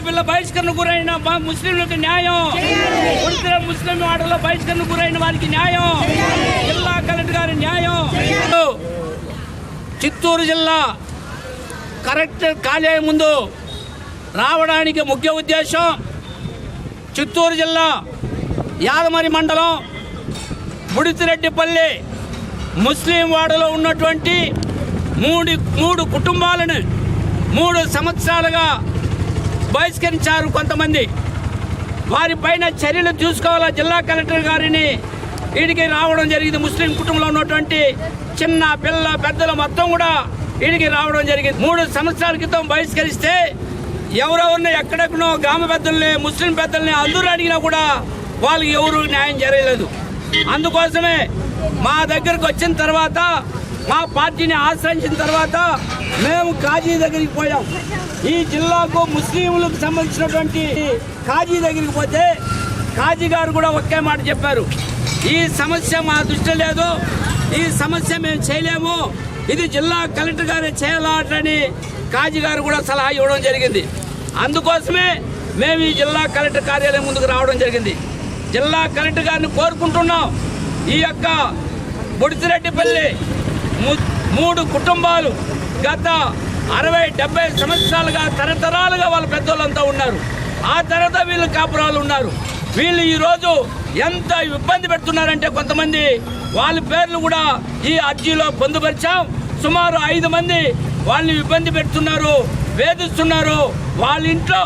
బుడితిరెడ్డి పిల్ల బహిష్కరణ గురైన ముస్లింలకు న్యాయం. ముస్లిం వాడలో బహిష్కరణ గురైన వారికి న్యాయం. జిల్లా కలెక్టర్ గారి న్యాయం. చిత్తూరు జిల్లా కలెక్టర్ కార్యాలయం ముందు రావడానికి ముఖ్య ఉద్దేశం చిత్తూరు జిల్లా యాదమరి మండలం బుడితిరెడ్డిపల్లి ముస్లిం వాడలో ఉన్నటువంటి మూడు మూడు కుటుంబాలను మూడు సంవత్సరాలుగా బహిష్కరించారు కొంతమంది. వారిపైన చర్యలు తీసుకోవాలా జిల్లా కలెక్టర్ గారిని? వీడికి రావడం జరిగింది. ముస్లిం కుటుంబంలో ఉన్నటువంటి చిన్న పిల్ల పెద్దలు మొత్తం కూడా వీడికి రావడం జరిగింది. మూడు సంవత్సరాల క్రితం బహిష్కరిస్తే ఎవరెవరిని ఎక్కడెక్కడో గ్రామ పెద్దల్ని ముస్లిం పెద్దల్ని అందరూ అడిగినా కూడా వాళ్ళకి ఎవరు న్యాయం జరగలేదు. అందుకోసమే మా దగ్గరకు వచ్చిన తర్వాత మా పార్టీని ఆశ్రయించిన తర్వాత మేము కాజీ దగ్గరికి పోయాం. ఈ జిల్లాకు ముస్లింలకు సంబంధించినటువంటి కాజీ దగ్గరికి పోతే కాజీ గారు కూడా ఒకే మాట చెప్పారు. ఈ సమస్య మా దృష్టి లేదు. ఈ సమస్య మేము చేయలేము. ఇది జిల్లా కలెక్టర్ గారే చేయాలని కాజీ గారు కూడా సలహా ఇవ్వడం జరిగింది. అందుకోసమే మేము ఈ జిల్లా కలెక్టర్ కార్యాలయం ముందుకు రావడం జరిగింది. జిల్లా కలెక్టర్ గారిని కోరుకుంటున్నాం. ఈ యొక్క బుడిసిరెడ్డిపల్లి మూడు కుటుంబాలు గత అరవై డెబ్బై సంవత్సరాలుగా తరతరాలుగా వాళ్ళ పెద్దోళ్ళంతా ఉన్నారు. ఆ తర్వాత వీళ్ళు కాపురాలు ఉన్నారు. వీళ్ళు ఈరోజు ఎంత ఇబ్బంది పెడుతున్నారంటే కొంతమంది వాళ్ళ పేర్లు కూడా ఈ అర్జీలో పొందుపరిచాం. సుమారు ఐదు మంది వాళ్ళని ఇబ్బంది పెడుతున్నారు వేధిస్తున్నారు. వాళ్ళ ఇంట్లో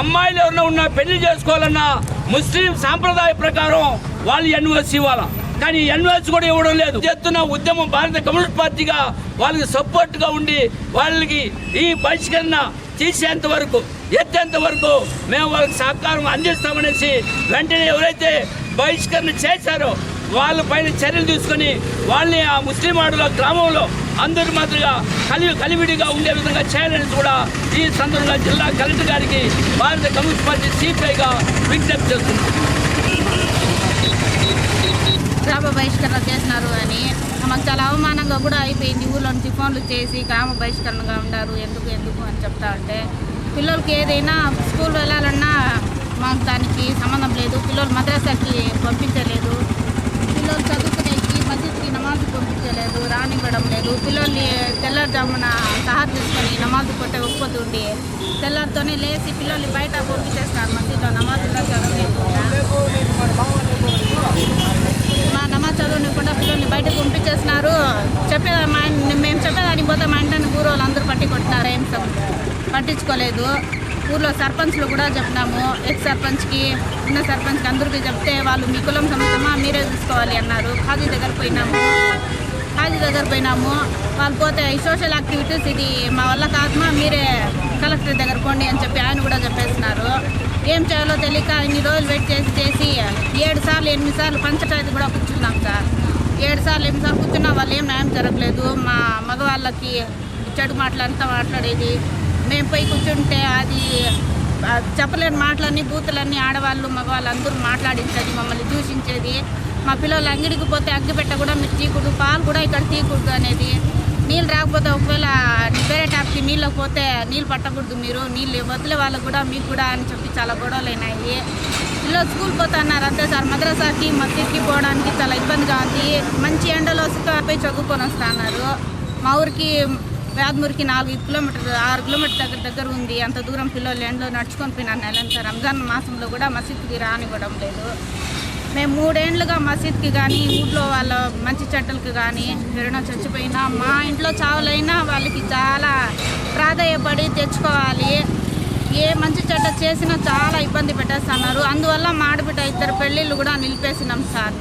అమ్మాయిలు ఎవరైనా ఉన్నా పెళ్ళి చేసుకోవాలన్నా ముస్లిం సాంప్రదాయ ప్రకారం వాళ్ళు ఎన్ఓసి ఇవ్వాలా కానీ ఎన్ఓసి కూడా ఇవ్వడం లేదు. చేస్తున్న? ఉద్యమం భారత కమ్యూనిస్ట్ పార్టీగా వాళ్ళకి సపోర్ట్గా ఉండి వాళ్ళకి ఈ బహిష్కరణ తీసేంత వరకు ఎత్తేంత వరకు మేము వాళ్ళకి సహకారం అందిస్తామనేసి వెంటనే ఎవరైతే బహిష్కరణ చేశారో వాళ్ళ పైన చర్యలు తీసుకొని వాళ్ళని ఆ ముస్లిం ఆడుల గ్రామంలో అందరి మాదిరిగా కలి కలివిడిగా ఉండే విధంగా చేయాలని కూడా ఈ సందర్భంగా జిల్లా కలెక్టర్ గారికి భారత కమ్యూనిస్ట్ పార్టీ సిపిఐగా విజ్ఞప్తి చేస్తుంది గ్రామ బహిష్కరణ చేసినారు అని. మాకు చాలా అవమానంగా కూడా అయిపోయింది. ఊళ్ళో నుంచి ఫోన్లు చేసి గ్రామ బహిష్కరణగా ఉన్నారు ఎందుకు ఎందుకు అని చెప్తా ఉంటే పిల్లలకి ఏదైనా స్కూల్ వెళ్ళాలన్నా మాకు దానికి సంబంధం లేదు. పిల్లలు మద్రాసాకి పంపించలేదు. పిల్లలు చదువుకునేకి మసీద్కి నమాజ్ పంపించలేదు రానివ్వడం లేదు. పిల్లల్ని తెల్లారుజామున సహార్ తీసుకొని నమాజ్ కొట్టే ఒప్పుతుండి తెల్లారితోనే లేచి పిల్లల్ని బయట పంపించేస్తారు. మసీద్లో నమాజ్ చదవలేదు చదవలేకుండా మా నమాజ్ చదువునికుండా పిల్లల్ని బయటకు పంపించేస్తున్నారు చెప్పే మా మేము చెప్పేదానికి పోతే మా ఇంటిని ఊరు వాళ్ళందరూ పట్టి కొట్టినారు ఏం సం- పట్టించుకోలేదు. ఊర్లో సర్పంచ్లు కూడా చెప్పినాము. ఎక్స్ సర్పంచ్కి ఉన్న సర్పంచ్కి అందరికీ చెప్తే వాళ్ళు మీ కులం సమేతమా మీరే చూసుకోవాలి అన్నారు. ఖాజీ దగ్గర పోయినాము. ఖాజీ దగ్గర పోయినాము. వాళ్ళు పోతే ఈ సోషల్ యాక్టివిటీస్ ఇది మా వల్ల కాదమా మీరే కలెక్టర్ దగ్గర పోండి అని చెప్పి ఆయన కూడా చెప్పేస్తున్నారు. ఏం చేయాలో తెలియక ఇన్ని రోజులు వెయిట్ చేసి చేసి ఏడు సార్లు ఎనిమిది సార్లు పంచాయతీ కూడా కూర్చున్నాం సార్. ఏడు సార్లు ఎనిమిది సార్లు కూర్చున్నా వాళ్ళు ఏం న్యాయం జరగలేదు. మా మగవాళ్ళకి చెడు మాటలు అంతా మాట్లాడేది. మేము పోయి కూర్చుంటే అది చెప్పలేని మాటలన్నీ బూతులన్నీ ఆడవాళ్ళు మగవాళ్ళు అందరూ మాట్లాడించేది మమ్మల్ని దూషించేది. మా పిల్లలు అంగడికి పోతే అగ్గిపెట్ట కూడా మీరు తీయకూడదు పాలు కూడా ఇక్కడ తీయకూడదు అనేది. నీళ్ళు రాకపోతే ఒకవేళ వేరే ట్యాప్కి నీళ్ళకి పోతే నీళ్ళు పట్టకూడదు మీరు నీళ్ళు వదిలే వాళ్ళకు కూడా మీకు కూడా అని చెప్పి చాలా గొడవలు అయినాయి. పిల్లలు స్కూల్ పోతున్నారు అంతే సార్. మద్రసాకి మసీద్కి పోవడానికి చాలా ఇబ్బందిగా ఉంది. మంచి ఎండలో పోయి చదువుకొని వస్తున్నారు మా ఊరికి వేదమూరికి నాలుగు కిలోమీటర్ ఆరు కిలోమీటర్ దగ్గర దగ్గర ఉంది. అంత దూరం పిల్లలు ఎండలో నడుచుకొని పోయినారు నెలంతా. రంజాన్ మాసంలో కూడా మసీద్కి రానివ్వడం లేదు. మేము మూడేండ్లుగా మసీద్కి కానీ ఊళ్ళో వాళ్ళ మంచి చెట్టలకి కానీ ఎవరైనా చచ్చిపోయినా మా ఇంట్లో చావులైనా వాళ్ళకి చాలా ప్రాధాయపడి తెచ్చుకోవాలి. ఏ మంచి చెట్ట చేసినా చాలా ఇబ్బంది పెట్టేస్తున్నారు. అందువల్ల మాడబిడ్డ ఇద్దరు పెళ్ళిళ్ళు కూడా నిలిపేసినాం సార్.